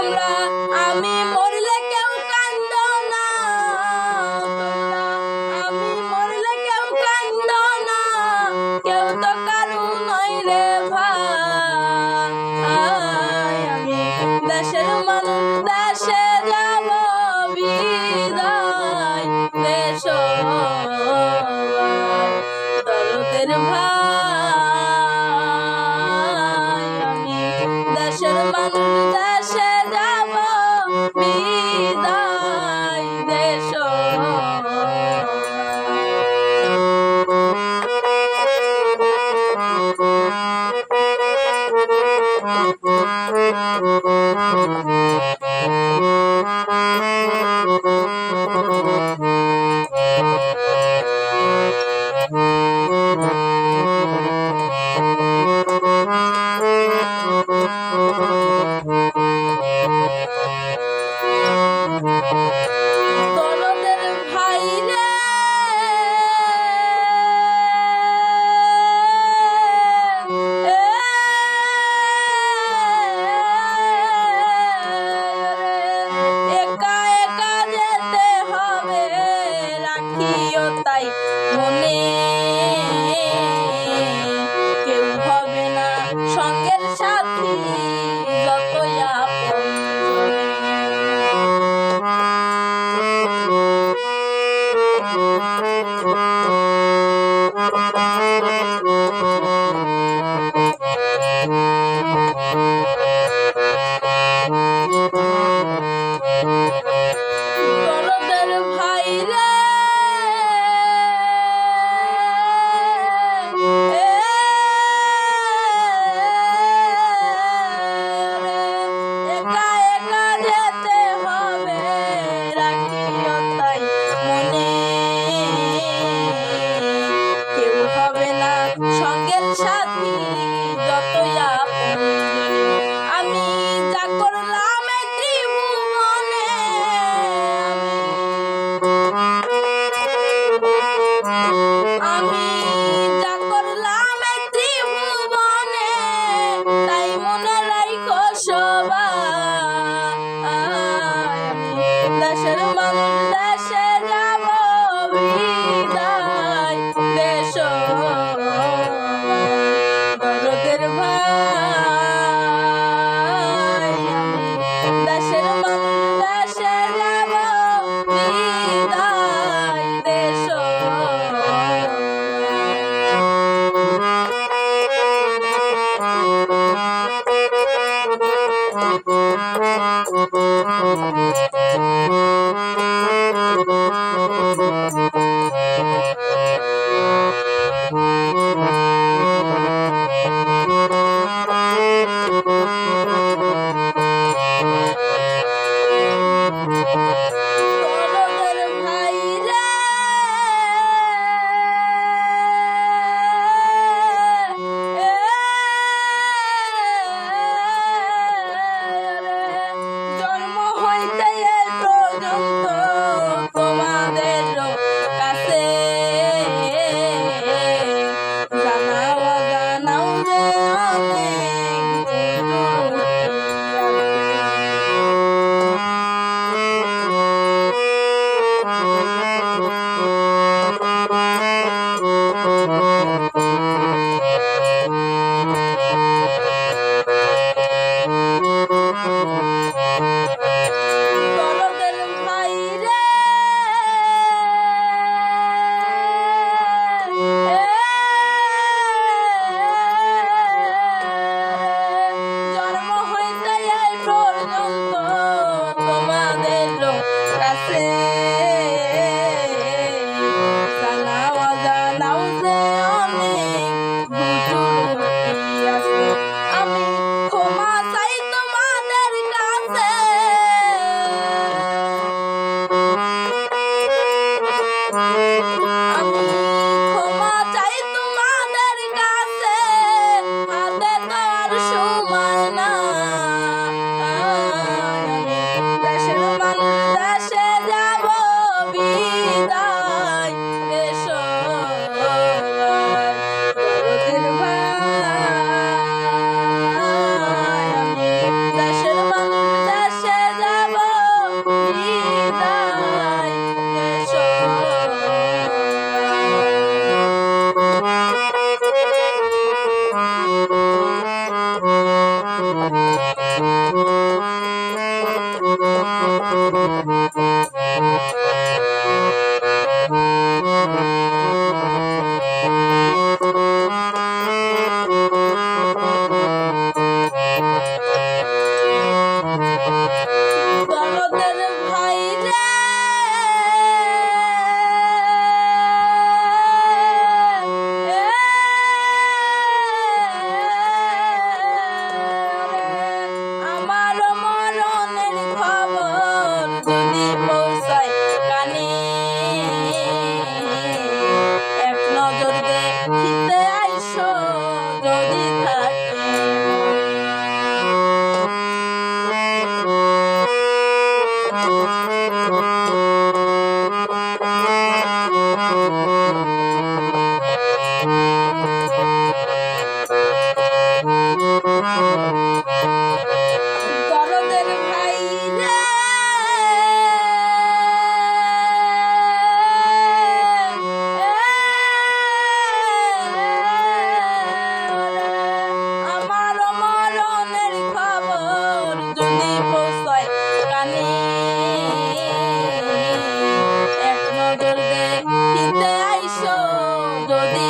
তোমরা, আমি মরলে কেউ কান্দ না। তোমরা, আমি মরলে কেউ কান্দ না। কেউ তো কারু নয় রে ভাই। আমি দেশের মানুষ, দেশে যাব বিদায়। দেশ, দরদের ভাই। todo.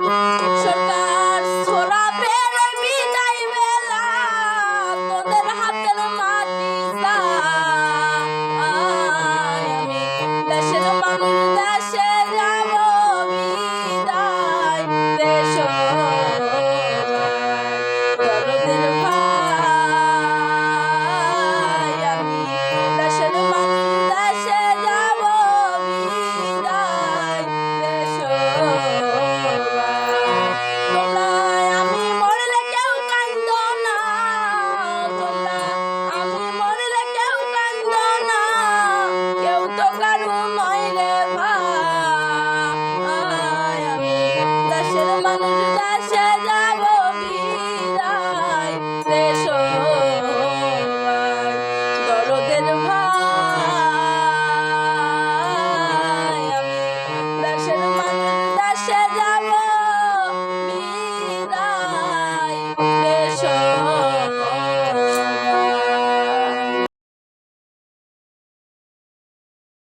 Música